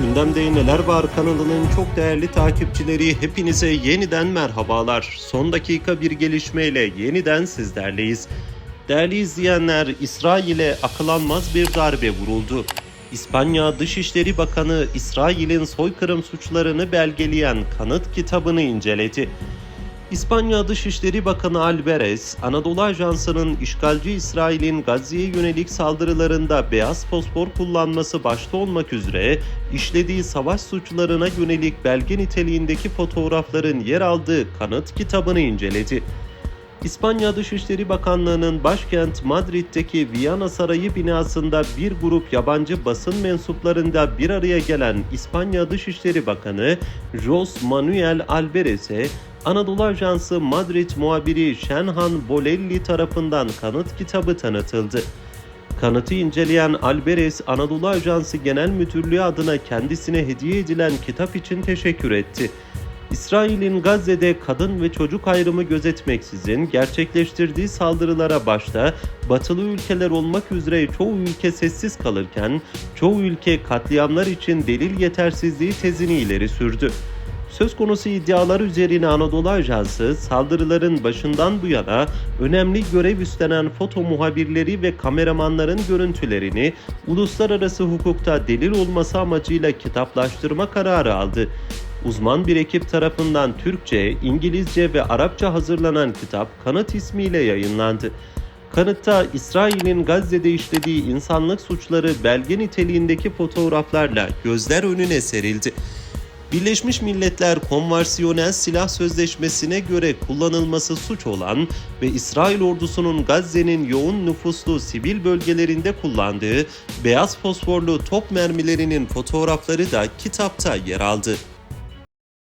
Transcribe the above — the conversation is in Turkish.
Gündemde Neler Var kanalının çok değerli takipçileri hepinize yeniden merhabalar. Son dakika bir gelişmeyle yeniden sizlerleyiz. Değerli izleyenler, İsrail'e akılanmaz bir darbe vuruldu. İspanya Dışişleri Bakanı İsrail'in soykırım suçlarını belgeleyen kanıt kitabını inceledi. İspanya Dışişleri Bakanı Alvarez, Anadolu Ajansı'nın işgalci İsrail'in Gazze'ye yönelik saldırılarında beyaz fosfor kullanması başta olmak üzere işlediği savaş suçlarına yönelik belge niteliğindeki fotoğrafların yer aldığı kanıt kitabını inceledi. İspanya Dışişleri Bakanlığı'nın başkent Madrid'deki Viyana Sarayı binasında bir grup yabancı basın mensuplarında bir araya gelen İspanya Dışişleri Bakanı Jos Manuel Alvarez'e Anadolu Ajansı Madrid muhabiri Şenhan Bolelli tarafından kanıt kitabı tanıtıldı. Kanıtı inceleyen Alvarez, Anadolu Ajansı Genel Müdürlüğü adına kendisine hediye edilen kitap için teşekkür etti. İsrail'in Gazze'de kadın ve çocuk ayrımı gözetmeksizin gerçekleştirdiği saldırılara başta batılı ülkeler olmak üzere çoğu ülke sessiz kalırken çoğu ülke katliamlar için delil yetersizliği tezini ileri sürdü. Söz konusu iddialar üzerine Anadolu Ajansı saldırıların başından bu yana önemli görev üstlenen foto muhabirleri ve kameramanların görüntülerini uluslararası hukukta delil olması amacıyla kitaplaştırma kararı aldı. Uzman bir ekip tarafından Türkçe, İngilizce ve Arapça hazırlanan kitap Kanıt ismiyle yayınlandı. Kanıtta İsrail'in Gazze'de işlediği insanlık suçları belge niteliğindeki fotoğraflarla gözler önüne serildi. Birleşmiş Milletler Konvansiyonel Silah Sözleşmesi'ne göre kullanılması suç olan ve İsrail ordusunun Gazze'nin yoğun nüfuslu sivil bölgelerinde kullandığı beyaz fosforlu top mermilerinin fotoğrafları da kitapta yer aldı.